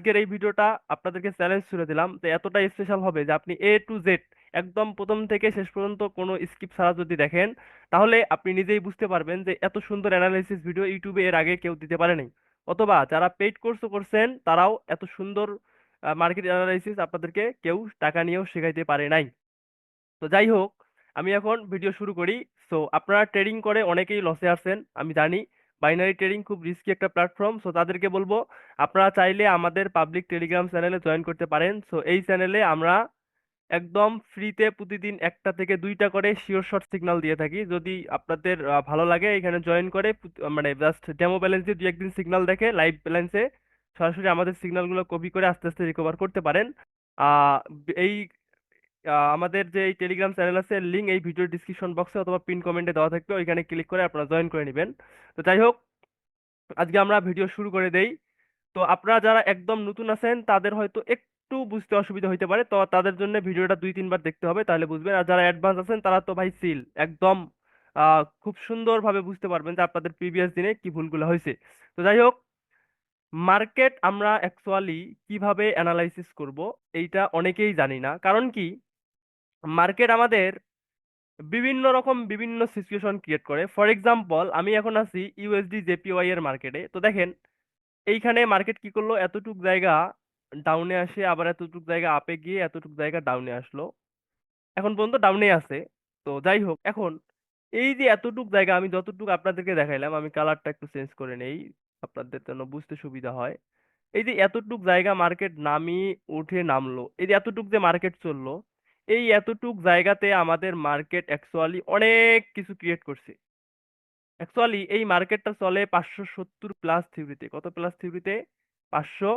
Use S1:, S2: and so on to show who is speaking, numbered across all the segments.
S1: আজকের এই ভিডিওটা আপনাদেরকে চ্যালেঞ্জ ছুড়ে দিলাম। তো এতটা স্পেশাল হবে যে আপনি এ টু জেড একদম প্রথম থেকে শেষ পর্যন্ত কোনো স্কিপ ছাড়া যদি দেখেন, তাহলে আপনি নিজেই বুঝতে পারবেন যে এত সুন্দর অ্যানালাইসিস ভিডিও ইউটিউবে এর আগে কেউ দিতে পারেনি অথবা যারা পেইড কোর্সও করছেন, তারাও এত সুন্দর মার্কেট অ্যানালাইসিস আপনাদেরকে কেউ টাকা নিয়েও শেখাইতে পারে নাই। তো যাই হোক, আমি এখন ভিডিও শুরু করি। সো আপনারা ট্রেডিং করে অনেকেই লসে আছেন, আমি জানি। বাইনারি ট্রেডিং খুব রিস্কি একটা প্ল্যাটফর্ম সো তাদেরকে বলব, আপনারা চাইলে আমাদের পাবলিক টেলিগ্রাম চ্যানেলে জয়েন করতে পারেন। সো এই চ্যানেলে আমরা একদম ফ্রিতে প্রতিদিন একটা থেকে দুইটা করে শিওর শর্ট সিগনাল দিয়ে থাকি। যদি আপনাদের ভালো লাগে এখানে জয়েন করে মানে জাস্ট ডেমো ব্যালেন্স দুই একদিন সিগনাল দেখে লাইভ ব্যালেন্সে সরাসরি আমাদের সিগনালগুলো কপি করে আস্তে আস্তে রিকভার করতে পারেন। এই আমাদের যে এই টেলিগ্রাম চ্যানেল আছে লিঙ্ক এই ভিডিও ডিসক্রিপশন বক্সে অথবা পিন কমেন্টে দেওয়া থাকবে, ওইখানে ক্লিক করে আপনারা জয়েন করে নেবেন। তো যাই হোক, আজকে আমরা ভিডিও শুরু করে দেই। তো আপনারা যারা একদম নতুন আছেন, তাদের হয়তো একটু বুঝতে অসুবিধা হইতে পারে, তো তাদের জন্য ভিডিওটা দুই, তিনবার দেখতে হবে, তাহলে বুঝবেন। আর যারা অ্যাডভান্স আছেন, তারা তো ভাই সিল একদম খুব সুন্দরভাবে বুঝতে পারবেন যে আপনাদের প্রিভিয়াস দিনে কি ভুলগুলো হয়েছে। তো যাই হোক মার্কেট আমরা অ্যাকচুয়ালি কীভাবে অ্যানালাইসিস করব, এইটা অনেকেই জানি না। কারণ কি? মার্কেট আমাদের বিভিন্ন রকম বিভিন্ন সিচুয়েশন ক্রিয়েট করে। ফর এক্সাম্পল আমি এখন আছি ইউএসডি জেপিওয়াই এর মার্কেটে তো দেখেন, এইখানে মার্কেট কি করল? এতটুক জায়গা ডাউনে আসে, আবার এতটুক জায়গা আপে গিয়ে এতটুক জায়গা ডাউনে আসলো। এখন পর্যন্ত ডাউনে আছে। তো যাই হোক, এখন এই যে এতটুক জায়গা, আমি যতটুকু আপনাদেরকে দেখাইলাম, আমি কালারটা একটু চেঞ্জ করে নেই। আপনাদের জন্য বুঝতে সুবিধা হয়। এই যে এতটুক জায়গা মার্কেট নামি উঠে নামলো, এই যে এতটুক যে মার্কেট চলল এই এতটুক জায়গাতে আমাদের মার্কেট অ্যাকচুয়ালি অনেক কিছু ক্রিয়েট করছে। অ্যাকচুয়ালি এই মার্কেটটা চলে পাঁচশো সত্তর প্লাস থিওরিতে কত প্লাস থিওরিতে পাঁচশো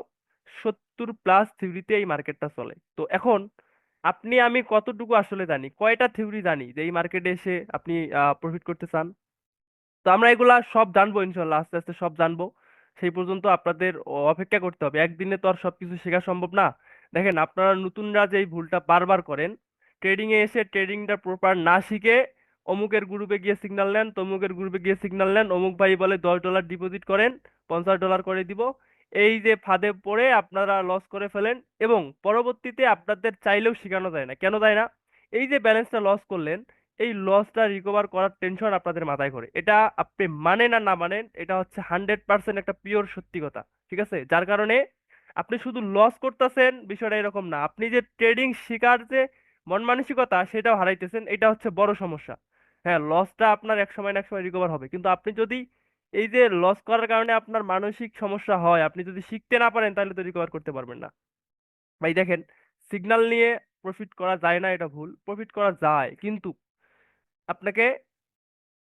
S1: সত্তর প্লাস থিওরিতে এই মার্কেটটা চলে। তো এখন আপনি, আমি কতটুকু আসলে জানি? কয়টা থিওরি জানি যে এই মার্কেটে এসে আপনি প্রফিট করতে চান? তো আমরা এগুলা সব জানব ইনশাল্লাহ, আস্তে আস্তে সব জানব। সেই পর্যন্ত আপনাদের অপেক্ষা করতে হবে। একদিনে তো আর সবকিছু শেখা সম্ভব না। দেখেন, আপনারা নতুনরা যে এই ভুলটা বারবার করেন ট্রেডিং এ এসে ট্রেডিংটা প্রপার না শিখে অমুকের গ্রুপে গিয়ে সিগনাল নেন, তমুকের গ্রুপে গিয়ে সিগনাল নেন, অমুক ভাই বলে দশ ডলার ডিপোজিট করেন, পঞ্চাশ ডলার করে দিব। এই যে ফাঁদে পড়ে আপনারা লস করে ফেলেন এবং পরবর্তীতে আপনাদের চাইলেও শেখানো যায় না। কেন যায় না? এই যে ব্যালেন্সটা লস করলেন, এই লসটা রিকভার করার টেনশন আপনাদের মাথায় করে এটা আপনি মানেন আর না মানেন, এটা হচ্ছে হান্ড্রেড পার্সেন্ট একটা পিওর সত্যি কথা, ঠিক আছে? যার কারণে আপনি শুধু লস করতেছেন বিষয়টা এরকম না, আপনি যে ট্রেডিং শিকার যে মন মানসিকতা সেটাও হারাইতেছেন, এটা হচ্ছে বড় সমস্যা। হ্যাঁ লসটা আপনার এক সময় না এক সময় রিকভার হবে। কিন্তু আপনি যদি এই যে লস করার কারণে আপনার মানসিক সমস্যা হয়, আপনি যদি শিখতে না পারেন, তাহলে তো রিকভার করতে পারবেন না। ভাই, দেখেন সিগন্যাল নিয়ে প্রফিট করা যায় না, এটা ভুল। প্রফিট করা যায়, কিন্তু আপনাকে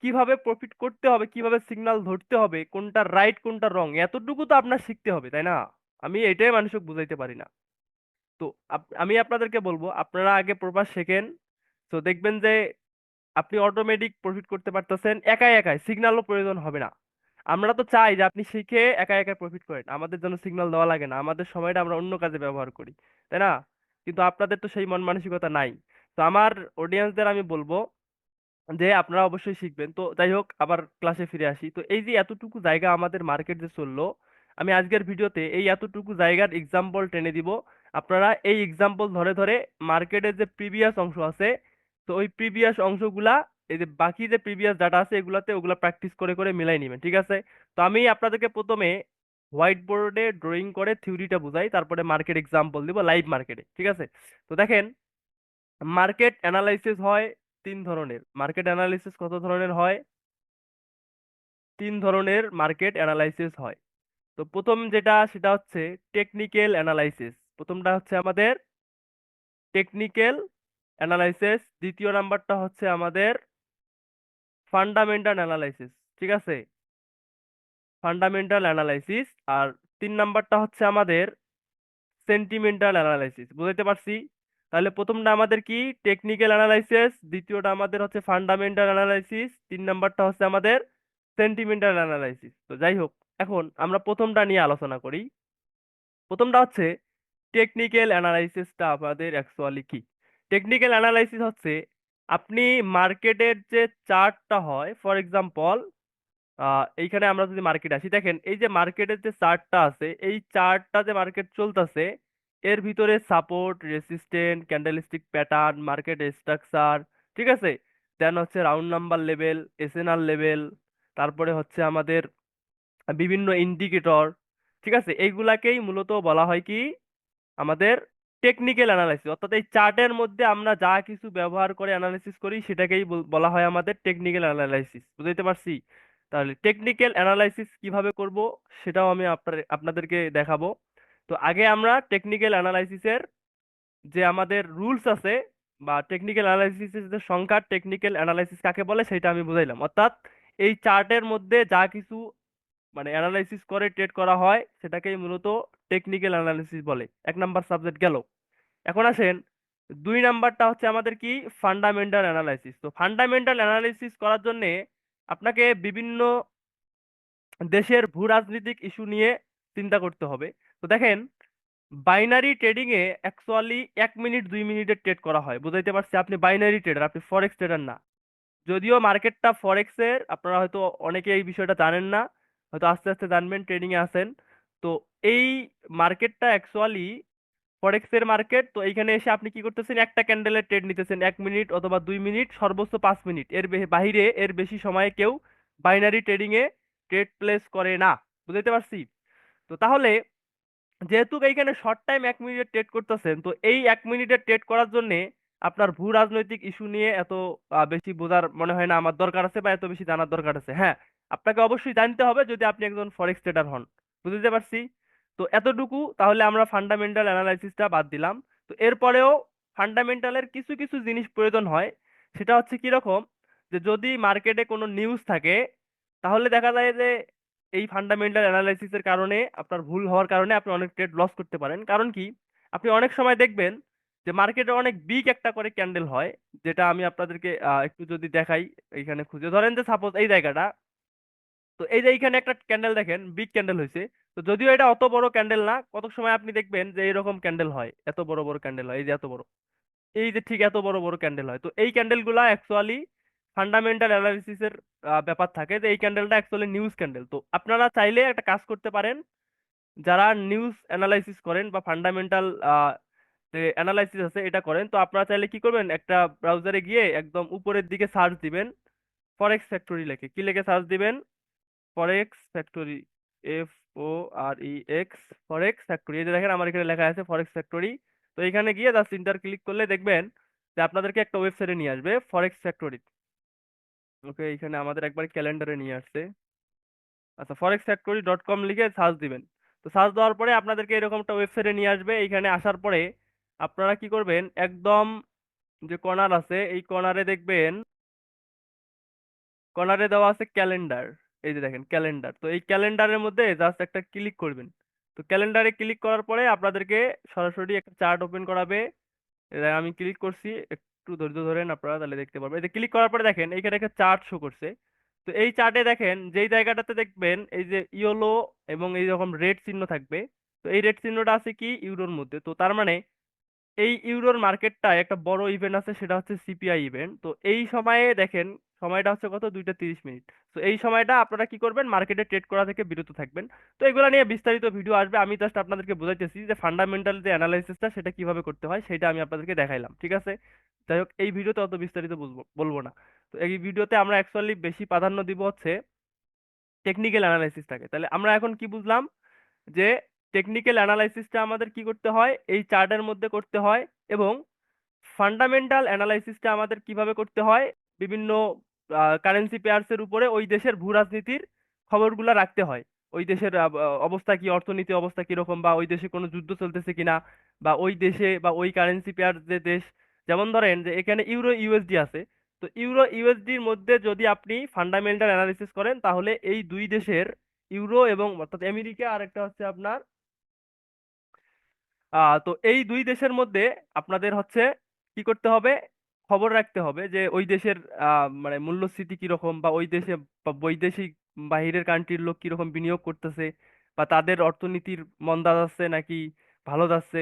S1: কীভাবে প্রফিট করতে হবে, কীভাবে সিগনাল ধরতে হবে, কোনটা রাইট কোনটা রং এতটুকু তো আপনার শিখতে হবে, তাই না? আমি এটাই মানুষকে বুঝাইতে পারি না। তো আমি আপনাদেরকে বলব, আপনারা আগে প্রপার শেখেন, তো দেখবেন যে আপনি অটোমেটিক প্রফিট করতে পারতেছেন, একাই একাই সিগন্যালও প্রয়োজন হবে না। আমরা তো চাই যে আপনি শিখে একা একা প্রফিট করেন, আমাদের জন্য সিগন্যাল দেওয়া লাগে না, আমাদের সময়টা আমরা অন্য কাজে ব্যবহার করি, তাই না? কিন্তু আপনাদের তো সেই মন মানসিকতা নাই। তো আমার অডিয়েন্সদের আমি বলব যে আপনারা অবশ্যই শিখবেন। তো যাই হোক, আবার ক্লাসে ফিরে আসি। তো এই যে এতটুকু জায়গা আমাদের মার্কেট যে চলল, আমি আজকের ভিডিওতে এই এতটুকু জায়গার এক্সাম্পল টেনে দিব। আপনারা এই এক্সাম্পল ধরে ধরে মার্কেটের যে প্রিভিয়াস অংশ আছে, তো ওই প্রিভিয়াস অংশগুলা, এই যে বাকি যে প্রিভিয়াস ডাটা আছে এগুলাতে ওগুলা প্র্যাকটিস করে করে মিলাই নেবেন, ঠিক আছে? তো আমি আপনাদেরকে প্রথমে হোয়াইট বোর্ডে ড্রয়িং করে থিওরিটা বুঝাই, তারপরে মার্কেট এক্সাম্পল দিব লাইভ মার্কেটে ঠিক আছে? তো দেখেন মার্কেট অ্যানালাইসিস হয় তিন ধরনের মার্কেট অ্যানালাইসিস কত ধরনের হয়? তিন ধরনের মার্কেট অ্যানালাইসিস হয়। তো প্রথম যেটা, সেটা হচ্ছে টেকনিক্যাল অ্যানালাইসিস প্রথমটা হচ্ছে আমাদের টেকনিক্যাল অ্যানালাইসিস দ্বিতীয় নাম্বারটা হচ্ছে আমাদের ফান্ডামেন্টাল অ্যানালাইসিস ঠিক আছে? ফান্ডামেন্টাল অ্যানালাইসিস আর তিন নাম্বারটা হচ্ছে আমাদের সেন্টিমেন্টাল অ্যানালাইসিস বুঝাইতে পারছি? তাহলে প্রথমটা আমাদের কি? টেকনিক্যাল অ্যানালাইসিস দ্বিতীয়টা আমাদের হচ্ছে ফান্ডামেন্টাল অ্যানালাইসিস তিন নাম্বারটা হচ্ছে আমাদের সেন্টিমেন্টাল অ্যানালাইসিস তো যাই হোক, এখন আমরা প্রথমটা নিয়ে আলোচনা করি। প্রথমটা হচ্ছে টেকনিক্যাল অ্যানালাইসিসটা আমাদের অ্যাকচুয়ালি কি? টেকনিক্যাল অ্যানালাইসিস হচ্ছে, আপনি মার্কেটের যে চার্টটা হয় ফর এক্সাম্পল এইখানে আমরা যদি মার্কেট আসি, দেখেন, এই যে মার্কেটের যে চার্টটা আছে, এই চার্টটা যে মার্কেট চলতেছে, এর ভিতরে support resistant candlestick pattern market structure ঠিক আছে? দেন হচ্ছে round number level SNR level তারপরে হচ্ছে আমাদের বিভিন্ন ইন্ডিকেটর ঠিক আছে? এইগুলাকেই মূলত বলা হয় কি আমাদের টেকনিক্যাল অ্যানালাইসিস অর্থাৎ এই চার্টের মধ্যে আমরা যা কিছু ব্যবহার করে অ্যানালাইসিস করি, সেটাকেই বল- হয় আমাদের টেকনিক্যাল অ্যানালাইসিস বুঝতে পারছি? তাহলে টেকনিক্যাল অ্যানালাইসিস কীভাবে করব সেটাও আমি আপনার, আপনাদেরকে দেখাবো। তো আগে আমরা টেকনিক্যাল অ্যানালাইসিসের যে আমাদের রুলস আছে বা টেকনিক্যাল অ্যানালাইসিসের যে সংখ্যা টেকনিক্যাল অ্যানালাইসিস কাকে বলে সেটা আমি বুঝাইলাম। অর্থাৎ এই চার্টের মধ্যে যা কিছু মানে অ্যানালাইসিস করে ট্রেড করা হয়, সেটাকেই মূলত টেকনিক্যাল অ্যানালাইসিস বলে। এক নাম্বার সাবজেক্ট গেল। এখন আসেন, দুই নাম্বারটা হচ্ছে আমাদের কি? ফান্ডামেন্টাল অ্যানালাইসিস তো ফান্ডামেন্টাল অ্যানালাইসিস করার জন্যে আপনাকে বিভিন্ন দেশের ভূ রাজনৈতিক ইস্যু নিয়ে চিন্তা করতে হবে। তো দেখেন বাইনারি ট্রেডিংয়ে অ্যাকচুয়ালি এক মিনিট দুই মিনিটের ট্রেড করা হয়। বুঝাইতে পারছি? আপনি বাইনারি ট্রেডার আপনি ফরেক্স ট্রেডার না। যদিও মার্কেটটা ফরেক্সের আপনারা হয়তো অনেকে এই বিষয়টা জানেন না। হয়তো আস্তে আস্তে জানবেন ট্রেডিং এ আসেন। তো এই মার্কেটটা অ্যাকচুয়ালি ফরেক্সের মার্কেট, তো এইখানে এসে আপনি কি করতেছেন? একটা ক্যান্ডেলের ট্রেড নিতেছেন, এক মিনিট অথবা দুই মিনিট, সর্বোচ্চ পাঁচ মিনিট। এর বাহিরে এর বেশি সময়ে কেউ বাইনারি ট্রেডিং এ ট্রেড প্লেস করে না। বুঝতে পারছি? তো তাহলে যেহেতু এইখানে শর্ট টাইম এক মিনিটের ট্রেড করতেছেন, তো এই এক মিনিটের ট্রেড করার জন্যে আপনার ভূ রাজনৈতিক ইস্যু নিয়ে এত বেশি বোঝার মনে হয় না। আমার দরকার আছে বা এত বেশি জানার দরকার আছে। হ্যাঁ আপনাকে অবশ্যই জানতে হবে যদি আপনি একজন ফরেক্স ট্রেডার হন। বুঝতে পারছি? তো এতটুকু, তাহলে আমরা ফান্ডামেন্টাল অ্যানালাইসিসটা বাদ দিলাম। তো এরপরেও ফান্ডামেন্টালের কিছু কিছু জিনিস প্রয়োজন হয়। সেটা হচ্ছে কীরকম যে যদি মার্কেটে কোনো নিউজ থাকে, তাহলে দেখা যায় যে এই ফান্ডামেন্টাল অ্যানালাইসিসের কারণে, আপনার ভুল হওয়ার কারণে আপনি অনেক ট্রেড লস করতে পারেন। কারণ কি? আপনি অনেক সময় দেখবেন যে মার্কেটে অনেক বিগ একটা করে ক্যান্ডেল হয়, যেটা আমি আপনাদেরকে একটু যদি দেখাই, এইখানে খুঁজে। ধরেন যে সাপোজ এই জায়গাটা তো এই যে এইখানে একটা ক্যান্ডেল দেখেন বিগ ক্যান্ডেল হয়েছে তো যদিও এটা অত বড় ক্যান্ডেল না কত সময় আপনি দেখবেন যে এরকম ক্যান্ডেল হয়, এত বড় বড় ক্যান্ডেল হয়, এই যে এত বড়। এই যে ঠিক এত বড় বড় ক্যান্ডেল হয়। তো এই ক্যান্ডেলগুলা অ্যাকচুয়ালি ফান্ডামেন্টাল অ্যানালিসিসের ব্যাপার থাকে যে এই ক্যান্ডেলটা অ্যাকচুয়ালি নিউজ ক্যান্ডেল তো আপনারা চাইলে একটা কাজ করতে পারেন, যারা নিউজ অ্যানালাইসিস করেন বা ফান্ডামেন্টাল অ্যানালাইসিস আছে এটা করেন, তো আপনারা চাইলে কি করবেন, একটা ব্রাউজারে গিয়ে একদম উপরের দিকে সার্চ দিবেন ফরেক্স ফ্যাক্টরি লেখে। কি লিখে? সার্চ দিবেন forex factory F O R E X forex factory এই যে দেখেন আমার এখানে লেখা আছে ফরেক্স ফ্যাক্টরি তো এখানে গিয়ে জাস্ট ইন্টার ক্লিক করলে দেখবেন যে আপনাদেরকে একটা ওয়েবসাইটে নিয়ে আসবে ফরেক্স ফ্যাক্টরি ওকে, এখানে আমাদের একবার ক্যালেন্ডারে নিয়ে আসছে। আচ্ছা ফরেক্স ফ্যাক্টরি ডট কম লিখে সার্চ দিবেন। তো সার্চ দেওয়ার পরে আপনাদেরকে এরকম একটা ওয়েবসাইটে নিয়ে আসবে। এইখানে আসার পরে আপনারা কি করবেন, একদম যে কর্নার আছে, এই কর্নারে দেখবেন কর্নারে দেওয়া আছে ক্যালেন্ডার এই যে দেখেন ক্যালেন্ডার তো এই ক্যালেন্ডারের মধ্যে জাস্ট একটা ক্লিক করবেন। তো ক্যালেন্ডারে ক্লিক করার পরে আপনাদেরকে সরাসরি একটা চার্ট ওপেন করাবে। আমি ক্লিক করছি, একটু ধৈর্য ধরেন আপনারা তাহলে দেখতে পারবেন। এই যে ক্লিক করার পরে দেখেন, এইখানে একটা চার্ট শো করছে। তো এই চার্টে দেখেন, যেই জায়গাটাতে দেখবেন, এই যে ইয়েলো এবং এই রকম রেড চিহ্ন থাকবে। তো এই রেড চিহ্নটা আছে কি? ইউরোর মধ্যে। তো তার মানে এই ইউরোর মার্কেটটায় একটা বড় ইভেন্ট আছে, সেটা হচ্ছে সিপিআই ইভেন্ট তো এই সময়ে দেখেন, সময়টা হচ্ছে কত? দুইটা তিরিশ মিনিট। তো এই সময়টা আপনারা কি করবেন? মার্কেটে ট্রেড করা থেকে বিরত থাকবেন। তো এগুলো নিয়ে বিস্তারিত ভিডিও আসবে। আমি জাস্ট আপনাদেরকে বোঝাইতেছি যে ফান্ডামেন্টাল যে অ্যানালাইসিসটা সেটা কীভাবে করতে হয়, সেটা আমি আপনাদেরকে দেখাইলাম। ঠিক আছে? যাই হোক, এই ভিডিওতে অত বিস্তারিত বুঝব বলব না। তো এই ভিডিওতে আমরা অ্যাকচুয়ালি বেশি প্রাধান্য দিব হচ্ছে টেকনিক্যাল অ্যানালাইসিসটাকে তাহলে আমরা এখন কি বুঝলাম? যে টেকনিক্যাল অ্যানালাইসিসটা আমাদের কি করতে হয়? এই চার্টের মধ্যে করতে হয় এবং ফান্ডামেন্টাল অ্যানালাইসিসটা আমাদের কীভাবে করতে হয়? বিভিন্ন কারেন্সি পেয়ারসের উপরে ওই দেশের ভূ রাজনীতির খবরগুলো রাখতে হয়। ওই দেশের অবস্থা কি, অর্থনীতি অবস্থা কীরকম বা ওই দেশে কোনো যুদ্ধ চলতেছে কিনা বা ওই দেশে বা ওই কারেন্সি পেয়ার যে দেশ, যেমন ধরেন যে এখানে ইউরো ইউএসডি আছে। তো ইউরো ইউএসডির মধ্যে যদি আপনি ফান্ডামেন্টাল অ্যানালিসিস করেন তাহলে এই দুই দেশের ইউরো এবং অর্থাৎ আমেরিকা আর একটা হচ্ছে আপনার তো এই দুই দেশের মধ্যে আপনাদের হচ্ছে কি করতে হবে? খবর রাখতে হবে যে, ওই দেশের মানে মূল্যস্ফীতি কীরকম বা ওই দেশে বৈদেশিক বাহিরের কান্ট্রির লোক কীরকম বিনিয়োগ করতেছে বা তাদের অর্থনীতির মন্দা যাচ্ছে নাকি ভালো যাচ্ছে?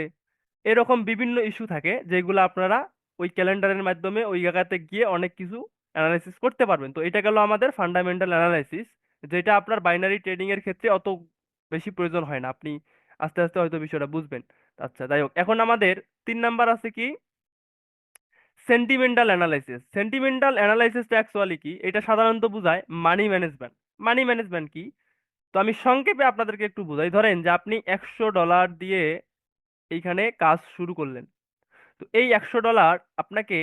S1: এরকম বিভিন্ন ইস্যু থাকে যেগুলো আপনারা ওই ক্যালেন্ডারের মাধ্যমে ওই জায়গাতে গিয়ে অনেক কিছু অ্যানালাইসিস করতে পারবেন। তো এটা গেল আমাদের ফান্ডামেন্টাল অ্যানালাইসিস যেটা আপনার বাইনারি ট্রেডিং এর ক্ষেত্রে অত বেশি প্রয়োজন হয় না। আপনি আস্তে আস্তে হয়তো বিষয়টা বুঝবেন। আচ্ছা যাই হোক, এখন আমাদের তিন নাম্বার আছে কি? সেন্টিমেন্টাল অ্যানালাইসিস সেন্টিমেন্টাল অ্যানালাইসিসটা অ্যাকচুয়ালি কি? এটা সাধারণত বোঝায় মানি ম্যানেজমেন্ট মানি ম্যানেজমেন্ট কি? তো আমি সংক্ষেপে আপনাদেরকে একটু বোঝাই। ধরেন যে আপনি একশো ডলার দিয়ে এইখানে কাজ শুরু করলেন। তো এই একশো ডলার আপনাকে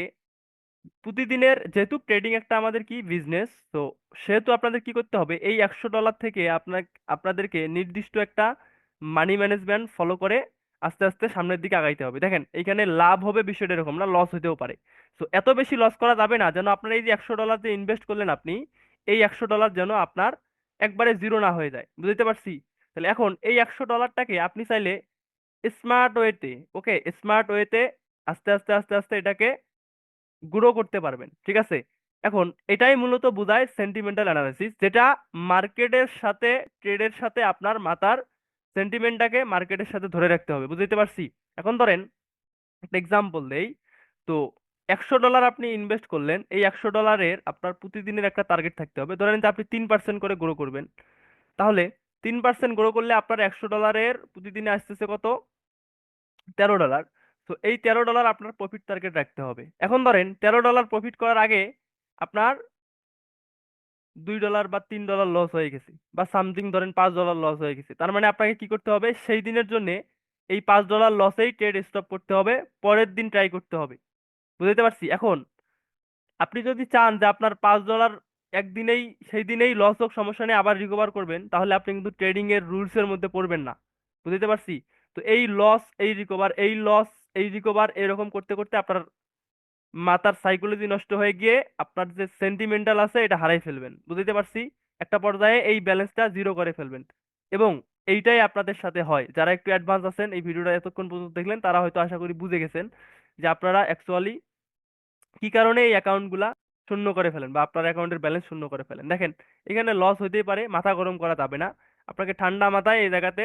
S1: প্রতিদিনের যেহেতু ট্রেডিং একটা আমাদের কি? বিজনেস তো সেহেতু আপনাদের কি করতে হবে? এই একশো ডলার থেকে আপনার আপনাদেরকে নির্দিষ্ট একটা মানি ম্যানেজমেন্ট ফলো করে আস্তে আস্তে সামনের দিকে আগাইতে হবে। দেখেন, এইখানে লাভ হবে বিষয়টা এরকম না লস হতেও পারে। তো এত বেশি লস করা যাবে না যেন আপনার এই যে একশো ডলার যে ইনভেস্ট করলেন আপনি, এই একশো ডলার যেন আপনার একবারে জিরো না হয়ে যায়। বুঝতে পারছি? তাহলে এখন এই একশো ডলারটাকে আপনি চাইলে স্মার্ট ওয়েতে ওকে স্মার্ট ওয়েতে আস্তে আস্তে আস্তে আস্তে এটাকে গ্রো করতে পারবেন। ঠিক আছে? এখন এটাই মূলত বোঝায় সেন্টিমেন্টাল অ্যানালাইসিস যেটা মার্কেটের সাথে ট্রেডের সাথে আপনার মাথার সেন্টিমেন্টটাকে মার্কেটের সাথে ধরে রাখতে হবে, বুঝতে পারছি? এখন ধরেন, একটা এক্সাম্পল দেই। তো একশো ডলার আপনি ইনভেস্ট করলেন, এই একশো ডলারের আপনার প্রতিদিনের একটা টার্গেট থাকতে হবে। ধরেন যে আপনি তিন পার্সেন্ট করে গ্রো করবেন। তাহলে তিন পার্সেন্ট গ্রো করলে আপনার একশো ডলারের প্রতিদিনে আসতেছে কত? তেরো ডলার তো এই তেরো ডলার আপনার প্রফিট টার্গেট রাখতে হবে। এখন ধরেন, তেরো ডলার প্রফিট করার আগে আপনার দুই ডলার বা তিন ডলার লস হয়ে গেছে বা সামথিং ধরেন পাঁচ ডলার লস হয়ে গেছে। তার মানে আপনাকে কি করতে হবে? সেই দিনের জন্য এই পাঁচ ডলার লসেই ট্রেড স্টপ করতে হবে, পরের দিন ট্রাই করতে হবে। বুঝতে পারছি? এখন আপনি যদি চান যে আপনার পাঁচ ডলার একদিনেই, সেই দিনেই লস হোক, সমস্যা নেই, আবার রিকভার করবেন, তাহলে আপনি কিন্তু ট্রেডিং এর রুলস এর মধ্যে পড়বেন না। বুঝতে পারছি? তো এই লস এই রিকভার এই লস এই রিকভার এরকম করতে করতে আপনার মাথার সাইকোলজি নষ্ট হয়ে গিয়ে আপনার যে সেন্টিমেন্টাল আছে, এটা হারাই ফেলবেন। বুঝতে পারছি? একটা পর্যায়ে এই ব্যালেন্সটা জিরো করে ফেলবেন। এবং এইটাই আপনাদের সাথে হয়। যারা একটু অ্যাডভান্স আছেন, এই ভিডিওটা এতক্ষণ পর্যন্ত দেখলেন, তারা হয়তো আশা করি বুঝে গেছেন যে আপনারা অ্যাকচুয়ালি কি কারণে এই অ্যাকাউন্টগুলা শূন্য করে ফেলেন বা আপনার অ্যাকাউন্টের ব্যালেন্স শূন্য করে ফেলেন। দেখেন, এখানে লস হইতেই পারে, মাথা গরম করা যাবে না। আপনাকে ঠান্ডা মাথায় এই জায়গাতে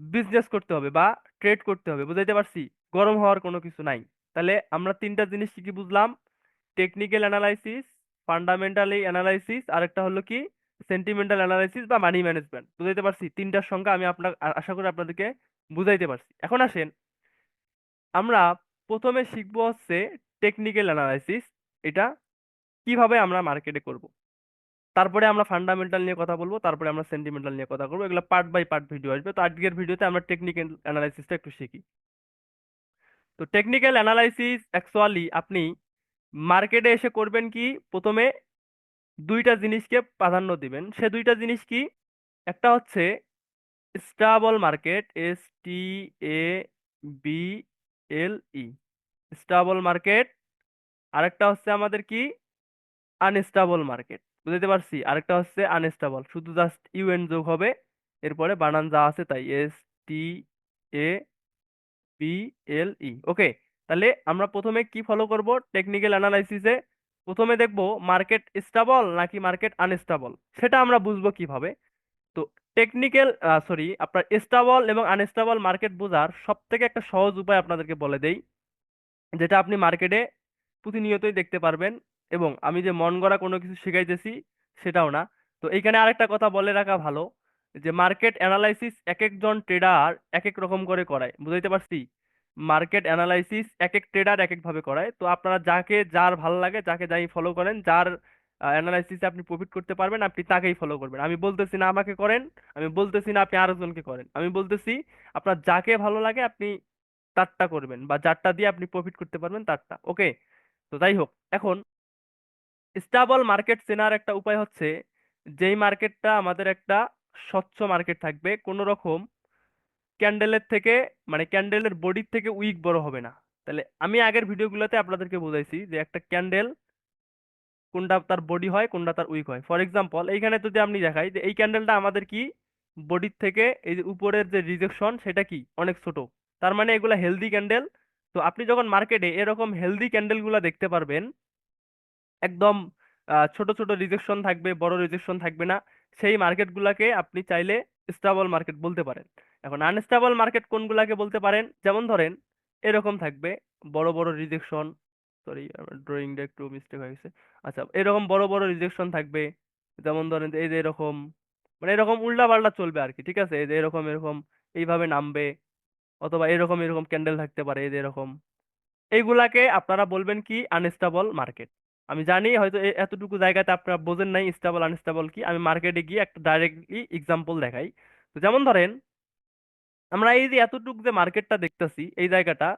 S1: বিজনেস করতে হবে বা ট্রেড করতে হবে। বুঝাইতে পারছি? গরম হওয়ার কোনো কিছু নাই। তাহলে আমরা তিনটা জিনিস কি কি বুঝলাম? টেকনিক্যাল অ্যানালাইসিস ফান্ডামেন্টালি অ্যানালাইসিস আরেকটা হলো কি? সেন্টিমেন্টাল অ্যানালাইসিস বা মানি ম্যানেজমেন্ট বুঝাইতে পারছি? তিনটার সংখ্যা আমি আপনার আশা করি আপনাদেরকে বুঝাইতে পারছি। এখন আসেন, আমরা প্রথমে শিখব হচ্ছে টেকনিক্যাল অ্যানালাইসিস এটা কীভাবে আমরা মার্কেটে করব। তারপরে আমরা ফান্ডামেন্টাল নিয়ে কথা বলব, তারপরে আমরা সেন্টিমেন্টাল নিয়ে কথা বলব এগুলো পার্ট বাই পার্ট ভিডিও আসবে। তো আজকের ভিডিওতে আমরা টেকনিক্যাল অ্যানালাইসিসটা একটু শিখি। তো টেকনিক্যাল অ্যানালাইসিস অ্যাকচুয়ালি আপনি মার্কেটে এসে করবেন কি? প্রথমে দুইটা জিনিসকে প্রাধান্য দিবেন। সে দুইটা জিনিস কি? একটা হচ্ছে stable market S T A B L E stable market আরেকটা হচ্ছে আমাদের কি? আনস্টাবল মার্কেট বুঝতে পারছি? আরেকটা হচ্ছে আনস্টেবল শুধু জাস্ট ইউএন যোগ হবে। এরপরে বানান যা আছে তাই। S T A B L ই ওকে তাহলে আমরা প্রথমে কি ফলো করব? টেকনিক্যাল অ্যানালাইসিসে প্রথমে দেখব মার্কেট স্টেবল নাকি মার্কেট আনস্টেবল সেটা আমরা বুঝব কীভাবে? তো টেকনিক্যাল সরি আপনার স্টেবল এবং আনস্টেবল মার্কেট বোঝার সব থেকে একটা সহজ উপায় আপনাদেরকে বলে দেই। যেটা আপনি মার্কেটে প্রতিনিয়তই দেখতে পারবেন এবং আমি যে মন গড়া কোনো কিছু শিখাইতেছি সেটাও না। তো এইখানে আরেকটা কথা বলে রাখা ভালো। যে মার্কেট অ্যানালাইসিস এক একজন ট্রেডার এক এক রকম করে করায় বুঝাইতে পারছি? মার্কেট অ্যানালাইসিস এক এক ট্রেডার এক এক ভাবে করায়। তো আপনারা যাকে যার ভালো লাগে, যাকে যাই ফলো করেন, যার অ্যানালাইসিসে আপনি প্রফিট করতে পারবেন, আপনি তাকেই ফলো করবেন। আমি বলতেছি না আমাকে করেন, আমি বলতেছি না আপনি আরেকজনকে করেন। আমি বলতেছি আপনার যাকে ভালো লাগে, আপনি তারটা করবেন বা যারটা দিয়ে আপনি প্রফিট করতে পারবেন, তারটা। ওকে? তো যাই হোক, এখন স্টেবল মার্কেট চেনার একটা উপায় হচ্ছে, যেই মার্কেটটা আমাদের একটা স্বচ্ছ মার্কেট থাকবে। কোনো রকম ক্যান্ডেলের থেকে মানে ক্যান্ডেলের বডির থেকে উইক বড় হবে না। তাহলে আমি আগের ভিডিওগুলোতে আপনাদেরকে বুঝাইছি যে একটা ক্যান্ডেল কোনটা তার বডি হয়, কোনটা তার উইক হয়। ফর এক্সাম্পল, এইখানে যদি আপনি দেখাই যে এই ক্যান্ডেলটা আমাদের কি বডির থেকে, এই যে উপরের যে রিজেকশন সেটা কি? অনেক ছোট। তার মানে এগুলো হেলদি ক্যান্ডেল। তো আপনি যখন মার্কেটে এরকম হেলদি ক্যান্ডেলগুলো দেখতে পারবেন, একদম ছোট ছোট রিজেকশন থাকবে, বড় রিজেকশন থাকবে না। সেই মার্কেটগুলোকে আপনি চাইলে স্টেবল মার্কেট বলতে পারেন। এখন আনস্টেবল মার্কেট কোনগুলাকে বলতে পারেন? যেমন ধরেন, এরকম থাকবে, বড় বড় রিজেকশন সরি ড্রয়িংটা একটু মিস্টেক হয়ে গেছে। আচ্ছা এরকম বড় বড় রিজেকশন থাকবে, যেমন ধরেন এই যে এরকম মানে এরকম উল্টা পাল্টা চলবে আর কি ঠিক আছে? এই যে এরকম এরকম, এইভাবে নামবে, অথবা এরকম এরকম ক্যান্ডেল থাকতে পারে, এই যে এরকম। এইগুলাকে আপনারা বলবেন কি? আনস্টেবল মার্কেট আমি জানি হয়তো এতটুকু জায়গাতে আপনারা বোঝেন নাই স্টেবল আনস্টেবল কি। আমি মার্কেটে গিয়ে একটা ডাইরেক্টলি এক্সাম্পল দেখাই। তো যেমন ধরেন, আমরা এই যে এতটুকু যে মার্কেটটা দেখতেছি, এই জায়গাটা,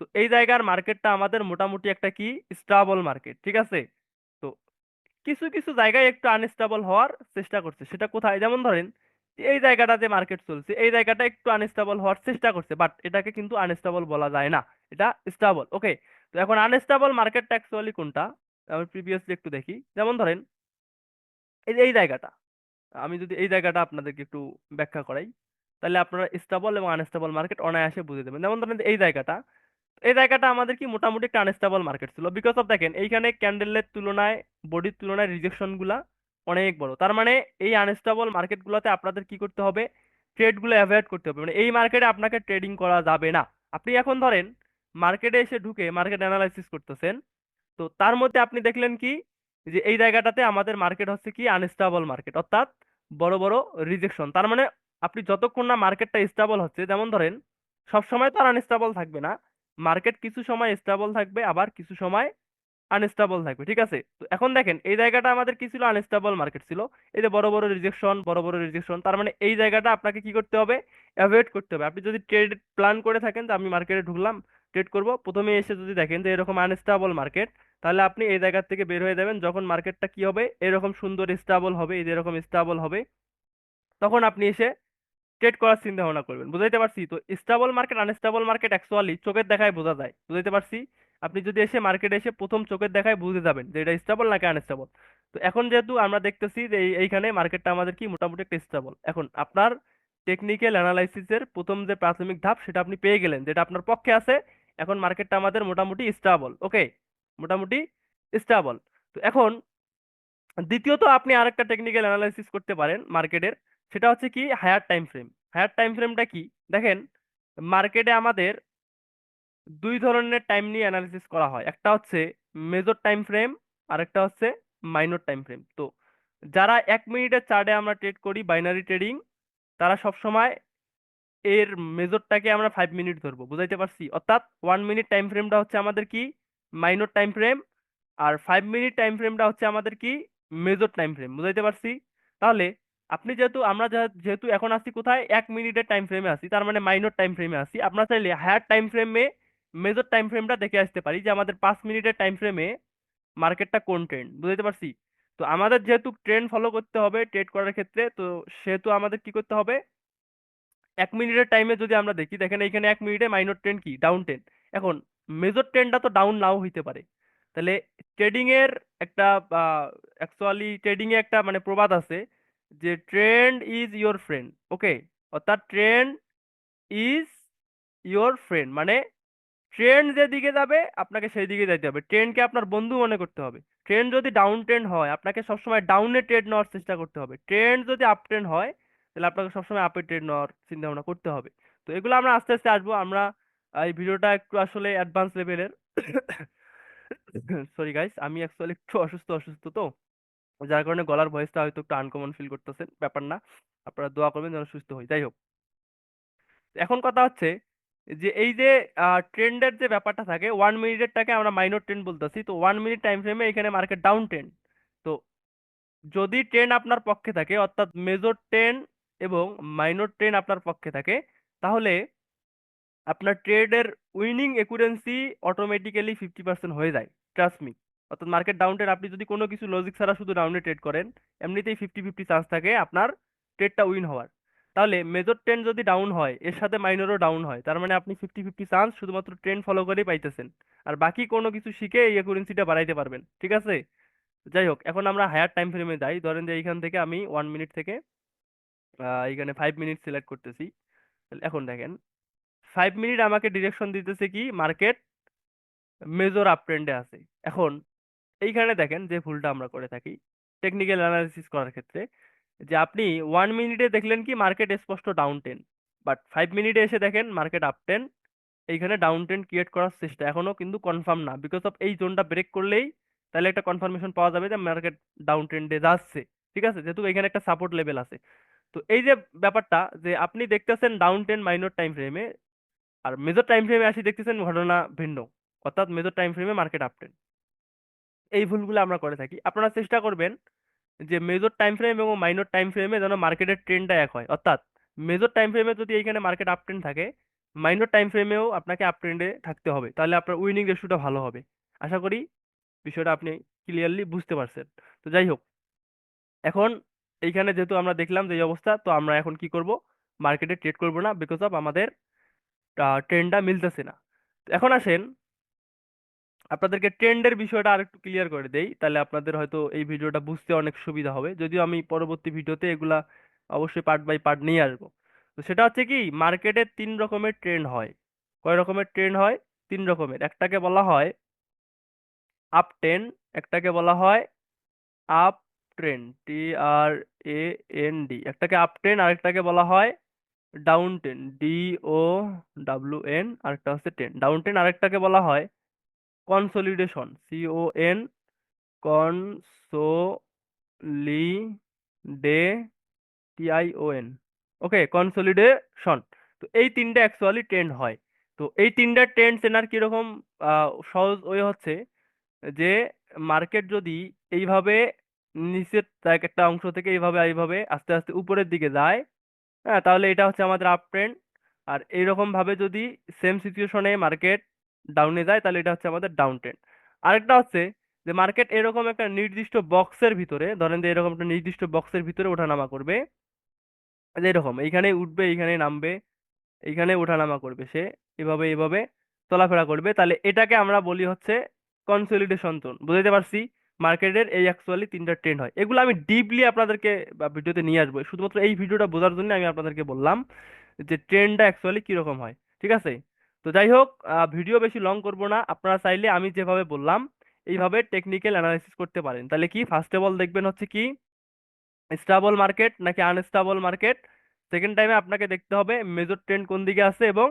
S1: তো এই জায়গার মার্কেটটা আমাদের মোটামুটি একটা কি? স্টেবল মার্কেট ঠিক আছে? তো কিছু কিছু জায়গায় একটু আনস্টেবল হওয়ার চেষ্টা করছে। সেটা কোথায়? যেমন ধরেন, এই জায়গাটা যে মার্কেট চলছে, এই জায়গাটা একটু আনস্টেবল হওয়ার চেষ্টা করছে বাট এটাকে কিন্তু আনস্টেবল বলা যায় না। এটা স্টেবল ওকে তো এখন আনস্টেবল মার্কেটটা অ্যাকচুয়ালি কোনটা? আমি প্রিভিয়াসলি একটু দেখি। যেমন ধরেন, এই এই জায়গাটা, আমি যদি এই জায়গাটা আপনাদেরকে একটু ব্যাখ্যা করাই, তাহলে আপনারা স্টেবল এবং আনস্টেবল মার্কেট অনায়াসে বুঝে দেবেন। যেমন ধরেন এই জায়গাটা এই জায়গাটা আমাদের কি মোটামুটি একটা আনস্টেবল মার্কেট ছিল। বিকজ অফ দেখেন, এইখানে ক্যান্ডেলের তুলনায় বডির তুলনায় রিজেকশনগুলা অনেক বড়। তার মানে এই আনস্টেবল মার্কেট গুলোতে আপনাদের কি করতে হবে? ট্রেডগুলো অ্যাভয়েড করতে হবে। মানে এই মার্কেটে আপনাকে ট্রেডিং করা যাবে না। আপনি এখন ধরেন মার্কেটে এসে ঢুকে মার্কেট অ্যানালাইসিস করতেছেন। তো তার মধ্যে আপনি দেখলেন কি? যে এই জায়গাটাতে আমাদের মার্কেট হচ্ছে কি? আনস্টেবল মার্কেট অর্থাৎ বড় বড় রিজেকশন তার মানে আপনি যতক্ষণ না মার্কেটটা স্টেবল হচ্ছে, যেমন ধরেন সব সময় তো আর আনস্টেবল থাকবে না। মার্কেট কিছু সময় স্টেবল থাকবে, আবার কিছু সময় আনস্টেবল থাকবে, ঠিক আছে? তো এখন দেখেন, এই জায়গাটা আমাদের কি ছিল? আনস্টেবল মার্কেট ছিল। এই যে বড় বড় রিজেকশন বড় বড় রিজেকশন তার মানে এই জায়গাটা আপনাকে কি করতে হবে? অ্যাভয়েড করতে হবে। আপনি যদি ট্রেড প্ল্যান করে থাকেন, যে আমি মার্কেটে ঢুকলাম ট্রেড করব, প্রথমে এসে যদি দেখেন যে এরকম আনস্টেবল মার্কেট তাহলে আপনি এই জায়গা থেকে বের হয়ে যাবেন, যখন মার্কেটটা কি হবে? এরকম সুন্দর স্টেবল হবে, এই এরকম স্টেবল হবে। তখন আপনি এসে ট্রেড করার চিন্তা ভাবনা করবেন। বুঝাইতে পারছি? তো stable market unstable market actually চোখের দেখায় বোঝা যায়। বুঝাইতে পারছি? আপনি যদি এসে মার্কেটে এসে প্রথম চোখের দেখায় বুঝে যাবেন যে এটা স্টেবল নাকি আনস্টেবল তো এখন যেহেতু আমরা দেখতেছি যে এইখানে মার্কেটটা আমাদের কি মোটামুটি একটা স্টেবল এখন আপনার টেকনিক্যাল অ্যানালাইসিসের প্রথম যে প্রাথমিক ধাপ সেটা আপনি পেয়ে গেলেন, যেটা আপনার পক্ষে আছে। এখন মার্কেটটা আমাদের মোটামুটি স্টেবল ওকে মোটামুটি স্টেবল তো এখন দ্বিতীয়ত আপনি আরেকটা টেকনিক্যাল অ্যানালাইসিস করতে পারেন মার্কেটের সেটা হচ্ছে কি higher time frame higher time ফ্রেমটা কি? দেখেন মার্কেটে আমাদের দুই ধরনের টাইম নিয়ে অ্যানালিসিস করা হয়। একটা হচ্ছে মেজর টাইম ফ্রেম আর একটা হচ্ছে মাইনর টাইম ফ্রেম তো যারা এক মিনিটের চার্টে আমরা ট্রেড করি বাইনারি ট্রেডিং তারা সব সময় এর মেজরটাকে আমরা ফাইভ মিনিট ধরবো, বুঝাইতে পারছি? অর্থাৎ ওয়ান মিনিট টাইম ফ্রেমটা হচ্ছে আমাদের কি? মাইনর টাইম ফ্রেম আর ফাইভ মিনিট টাইম ফ্রেমটা হচ্ছে আমাদের কি? মেজর টাইম ফ্রেম বুঝাইতে পারছি? তাহলে আপনি যেহেতু, আমরা যেহেতু এখন আছি কোথায়? এক মিনিটের টাইম ফ্রেমে আছি তার মানে মাইনর টাইম ফ্রেমে আছি আমরা চাইলে হায়ার টাইম ফ্রেমে মেজর টাইম ফ্রেমটা দেখে আসতে পারি যে আমাদের পাঁচ মিনিটের টাইম ফ্রেমে মার্কেটটা কোন ট্রেন্ড বুঝতে পারছি? তো আমাদের যেহেতু ট্রেন্ড ফলো করতে হবে ট্রেড করার ক্ষেত্রে, তো সেহেতু আমাদের কি করতে হবে? এক মিনিটের টাইমে যদি আমরা দেখি, দেখেন এইখানে এক মিনিটে মাইনর ট্রেন্ড কি? ডাউন ট্রেন্ড এখন মেজর ট্রেন্ডটা তো ডাউন নাও হইতে পারে। তাহলে ট্রেডিংয়ের একটা অ্যাকচুয়ালি ট্রেডিংয়ে একটা মানে প্রবাদ আছে যে trend is your friend okay অর্থাৎ ট্রেন্ড ইজ ইওর ফ্রেন্ড মানে ট্রেন্ড যেদিকে যাবে, আপনাকে সেই দিকে যাইতে হবে। ট্রেন্ডকে আপনার বন্ধু মনে করতে হবে। ট্রেন্ড যদি ডাউন ট্রেন্ড হয়, আপনাকে সবসময় ডাউনে ট্রেড নেওয়ার চেষ্টা করতে হবে। ট্রেন্ড যদি আপ ট্রেন্ড হয়, তাহলে আপনাকে সবসময় আপে ট্রেড নেওয়ার চিন্তা ভাবনা করতে হবে। তো এগুলো আমরা আস্তে আস্তে আসব। আমরা এই ভিডিওটা একটু আসলে অ্যাডভান্স লেভেলের সরি গাইস আমি অ্যাকচুয়ালি একটু অসুস্থ অসুস্থ তো। যার কারণে গলার ভয়েসটা হয়তো একটু আনকমন ফিল করতেছেন ব্যাপার না। আপনারা দোয়া করবেন যেন সুস্থ হই, যাই হোক। এখন কথা হচ্ছে যে, এই যে ট্রেন্ডের যে ব্যাপারটা থাকে ওয়ান মিনিটেরটাকে আমরা মাইনর ট্রেন্ড বলতেছি। তো ওয়ান মিনিট টাইম ফ্রেমে এখানে মার্কেট ডাউন ট্রেন্ড তো যদি ট্রেন্ড আপনার পক্ষে থাকে, অর্থাৎ মেজর ট্রেন্ড এবং মাইনর ট্রেন্ড আপনার পক্ষে থাকে, তাহলে আপনার ট্রেডের winning accuracy automatically fifty percent হয়ে যায় ট্রাস্ট মি অর্থাৎ মার্কেট ডাউন ট্রেন্ড আপনি যদি কোনো কিছু লজিক ছাড়া শুধু ডাউনে ট্রেড করেন, এমনিতেই ফিফটি ফিফটি চান্স থাকে আপনার ট্রেডটা উইন হওয়ার। তাহলে মেজর ট্রেন্ড যদি ডাউন হয়, এর সাথে মাইনরও ডাউন হয়, তার মানে আপনি ফিফটি ফিফটি চান্স শুধুমাত্র ট্রেন্ড ফলো করেই পাইতেছেন। আর বাকি কোনো কিছু শিখে এই একুরেন্সিটা বাড়াইতে পারবেন, ঠিক আছে? যাই হোক, এখন আমরা হায়ার টাইম ফ্রেমে যাই। ধরেন যে এইখান থেকে আমি ওয়ান মিনিট থেকে এইখানে ফাইভ মিনিট সিলেক্ট করতেছি। এখন দেখেন ফাইভ মিনিট আমাকে ডিরেকশন দিতেছে কি মার্কেট মেজর আপ ট্রেন্ডে আছে। এখন, এইখানে দেখেন যে ভুলটা আমরা করে থাকি টেকনিক্যাল অ্যানালিসিস করার ক্ষেত্রে, যে আপনি ওয়ান মিনিটে দেখলেন কি মার্কেট স্পষ্ট ডাউন টেন বাট ফাইভ মিনিটে এসে দেখেন মার্কেট আপ টেন এইখানে ডাউন টেন ক্রিয়েট করার চেষ্টা এখনও কিন্তু কনফার্ম না। বিকজ অফ এই জোনটা ব্রেক করলেই তাহলে একটা কনফার্মেশন পাওয়া যাবে যে মার্কেট ডাউন ট্রেন্ডে যাচ্ছে। ঠিক আছে? যেহেতু এখানে একটা সাপোর্ট লেভেল আছে। তো এই যে ব্যাপারটা, যে আপনি দেখতেছেন ডাউন টেন মাইনর টাইম ফ্রেমে আর মেজর টাইম ফ্রেমে আসি দেখতেছেন ঘটনা ভিন্ন, অর্থাৎ মেজর টাইম ফ্রেমে মার্কেট আপ ট্রেন্ড এই ভুলগুলো আমরা করে থাকি। আপনারা চেষ্টা করবেন যে মেজর টাইম ফ্রেম এবং মাইনর টাইম ফ্রেমে যেন মার্কেটের ট্রেন্ডটা এক হয়। অর্থাৎ মেজর টাইম ফ্রেমে যদি এইখানে মার্কেট আপ ট্রেন্ড থাকে মাইনর টাইম ফ্রেমেও আপনাকে আপ ট্রেন্ডে থাকতে হবে। তাহলে আপনার উইনিং রেশিওটা ভালো হবে। আশা করি বিষয়টা আপনি ক্লিয়ারলি বুঝতে পারছেন। তো যাই হোক, এখন এইখানে যেহেতু আমরা দেখলাম যে এই অবস্থা, তো আমরা এখন কি করব? মার্কেটে ট্রেড করব না বিকজ অফ আমাদের ট্রেন্ডটা মিলতেছে না। এখন আসেন, আপনাদেরকে ট্রেন্ডের বিষয়টা আর একটু ক্লিয়ার করে দেই, তাহলে আপনাদের হয়তো এই ভিডিওটা বুঝতে অনেক সুবিধা হবে। যদিও আমি পরবর্তী ভিডিওতে এগুলা অবশ্যই পার্ট বাই পার্ট নিয়ে আসব। তো সেটা হচ্ছে কি মার্কেটে তিন রকমের ট্রেন্ড হয়। কয় রকমের ট্রেন্ড হয়? তিন রকমের। একটাকে বলা হয় আপ ট্রেন্ড একটাকে বলা হয় up trend T R E N D একটাকে আপ ট্রেন্ড আরেকটাকে বলা হয় down trend D O W N আরেকটা হচ্ছে ট্রেন্ড ডাউন ট্রেন্ড আরেকটাকে বলা হয় consolidation O N কনসোলিডে T I O N okay consolidation তো এই তিনটা অ্যাকচুয়ালি ট্রেন্ড হয়। তো এই তিনটা ট্রেন্ড চেনার কীরকম সহজ ওয়ে হচ্ছে যে মার্কেট যদি এইভাবে নিচের এক একটা অংশ থেকে এইভাবে এইভাবে আস্তে আস্তে উপরের দিকে যায় হ্যাঁ তাহলে এটা হচ্ছে আমাদের আপ ট্রেন্ড আর এইরকম ভাবে যদি সেম সিচুয়েশনে মার্কেট ডাউনে যায়, তাহলে এটা হচ্ছে আমাদের ডাউন ট্রেন্ড আরেকটা হচ্ছে যে মার্কেট এরকম একটা নির্দিষ্ট বক্সের ভিতরে, ধরেন যে এরকম একটা নির্দিষ্ট বক্সের ভিতরে ওঠানামা করবে। যে এরকম এইখানে উঠবে এইখানে নামবে, এইখানে ওঠানামা করবে সে, এভাবে এভাবে চলাফেরা করবে। তাহলে এটাকে আমরা বলি হচ্ছে কনসলিডেশন জোন বুঝতে পারছি? মার্কেটের এই অ্যাকচুয়ালি তিনটা ট্রেন্ড হয়। এগুলো আমি ডিপলি আপনাদেরকে ভিডিওতে নিয়ে আসব। শুধুমাত্র এই ভিডিওটা বোঝার জন্য আমি আপনাদেরকে বললাম যে ট্রেন্ডটা অ্যাকচুয়ালি কীরকম হয়, ঠিক আছে? তো যাই হোক ভিডিও বেশি লং করব না। আপনারা চাইলে আমি যেভাবে বললাম, এইভাবে টেকনিক্যাল অ্যানালাইসিস করতে পারেন। তাহলে কি? ফার্স্ট অফ অল দেখবেন হচ্ছে কি স্টাবল মার্কেট নাকি আনস্টেবল মার্কেট সেকেন্ড টাইমে আপনাকে দেখতে হবে মেজর ট্রেন্ড কোন দিকে আছে এবং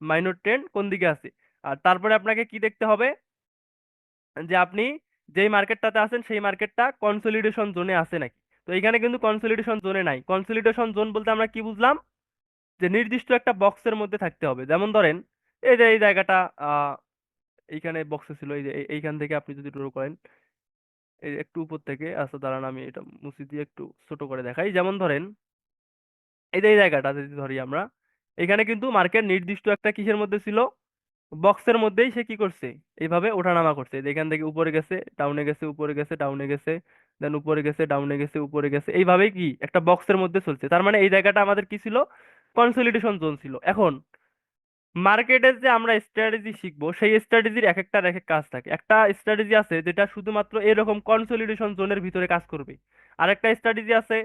S1: মাইনর ট্রেন্ড কোন দিকে আছে। আর তারপরে আপনাকে কি দেখতে হবে? যে আপনি যেই মার্কেটটাতে আছেন, সেই মার্কেটটা কনসলিডেশন জোনে আছে নাকি? তো এখানে কিন্তু কনসলিডেশন জোনে নাই। কনসলিডেশন জোন বলতে আমরা কি বুঝলাম? যে নির্দিষ্ট একটা বক্সের মধ্যে থাকতে হবে। যেমন ধরেন, এই যে এই জায়গাটা এইখানে বক্সে ছিল, এই যে এইখান থেকে আপনি যদি ড্র করেন, এই একটু উপর থেকে আচ্ছা দাঁড়ান, আমি এটা মুছি দিয়ে একটু ছোট করে দেখাই। যেমন ধরেন, এই যে এই জায়গাটা যদি ধরি আমরা, এখানে কিন্তু মার্কেট নির্দিষ্ট একটা কিসের মধ্যে ছিল? বক্সের মধ্যেই সে কি করছে? এইভাবে ওঠানামা করছে। এখান থেকে উপরে গেছে ডাউনে গেছে, উপরে গেছে ডাউনে গেছে দেন উপরে গেছে ডাউনে গেছে, উপরে গেছে। এইভাবেই কি একটা বক্সের মধ্যে চলছে। তার মানে এই জায়গাটা আমাদের কি ছিল? কনসলিডেশন জোন ছিল। এখন মার্কেটে যে আমরা স্ট্র্যাটেজি শিখব, সেই স্ট্র্যাটেজির এক একটার এক এক কাজ থাকে। একটা স্ট্র্যাটেজি আছে যেটা শুধুমাত্র এরকম কনসলিডেশন জোনের ভিতরে কাজ করবে। আর একটা স্ট্র্যাটেজি আছে,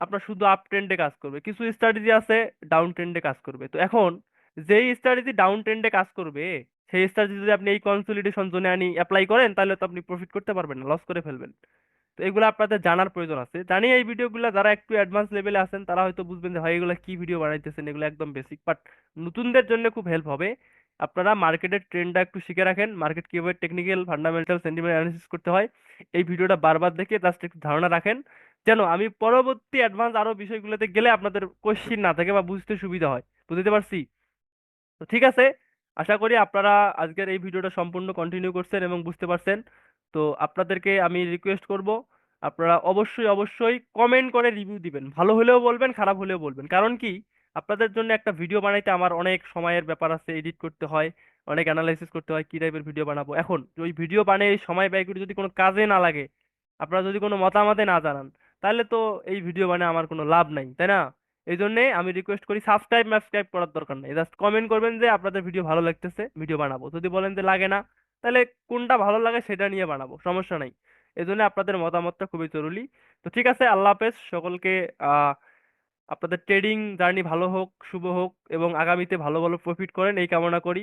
S1: আপনার শুধু আপ ট্রেন্ডে কাজ করবে। কিছু স্ট্র্যাটেজি আছে ডাউন ট্রেন্ডে কাজ করবে। তো এখন যেই স্ট্র্যাটেজি ডাউন ট্রেন্ডে কাজ করবে, সেই স্ট্র্যাটেজি যদি আপনি এই কনসলিডেশন জোনে আনি অ্যাপ্লাই করেন, তাহলে তো আপনি প্রফিট করতে পারবেন না লস করে ফেলবেন। তো এগুলো আপনাদের জানার প্রয়োজন আছে। জানি এই ভিডিওগুলো যারা একটু অ্যাডভান্স লেভেলে আছেন, তারা হয়তো বুঝবেন যে হয় এগুলো কি ভিডিও বানাইতেছেন? এগুলো একদম বেসিক বাট নতুনদের জন্য খুব হেল্প হবে। আপনারা মার্কেটের ট্রেন্ডটা একটু শিখে রাখেন। মার্কেট কীভাবে টেকনিক্যাল ফান্ডামেন্টাল সেন্টিমেন্ট অ্যানালিসিস করতে হয়, এই ভিডিওটা বারবার দেখে জাস্ট একটু ধারণা রাখেন। যেন আমি পরবর্তী অ্যাডভান্স আরও বিষয়গুলোতে গেলে আপনাদের কোশ্চিন না থাকে বা বুঝতে সুবিধা হয়। বুঝতে পারছি? তো ঠিক আছে, আশা করি আপনারা আজকের এই ভিডিওটা সম্পূর্ণ কন্টিনিউ করছেন এবং বুঝতে পারছেন। তো আপনাদেরকে আমি রিকোয়েস্ট করব, আপনারা অবশ্যই অবশ্যই কমেন্ট করে রিভিউ দিবেন। ভালো হলেও বলবেন, খারাপ হলেও বলবেন। কারণ কি? আপনাদের জন্য একটা ভিডিও বানাইতে আমার অনেক সময়ের ব্যাপার আছে এডিট করতে হয়, অনেক অ্যানালাইসিস করতে হয়, কি টাইপের ভিডিও বানাবো। এখন, ওই ভিডিও বানিয়ে সময় ব্যয় করে যদি কোনো কাজে না লাগে, আপনারা যদি কোনো মতামতে না জানান, তাহলে তো এই ভিডিও বানিয়ে আমার কোনো লাভ নাই, তাই না? এই জন্যে আমি রিকোয়েস্ট করি সাবস্ক্রাইব সাবস্ক্রাইব করার দরকার নেই। জাস্ট কমেন্ট করবেন যে আপনাদের ভিডিও ভালো লাগতেছে ভিডিও বানাবো। যদি বলেন যে লাগে না, তাহলে কোনটা ভালো লাগে সেটা নিয়ে বানাবো, সমস্যা নাই। এই জন্য আপনাদের মতামতটা খুবই জরুরি। তো ঠিক আছে, আল্লাহ হাফেজ। সকলকে আপনাদের ট্রেডিং জার্নি ভালো হোক, শুভ হোক, এবং আগামীতে ভালো ভালো প্রফিট করেন, এই কামনা করি।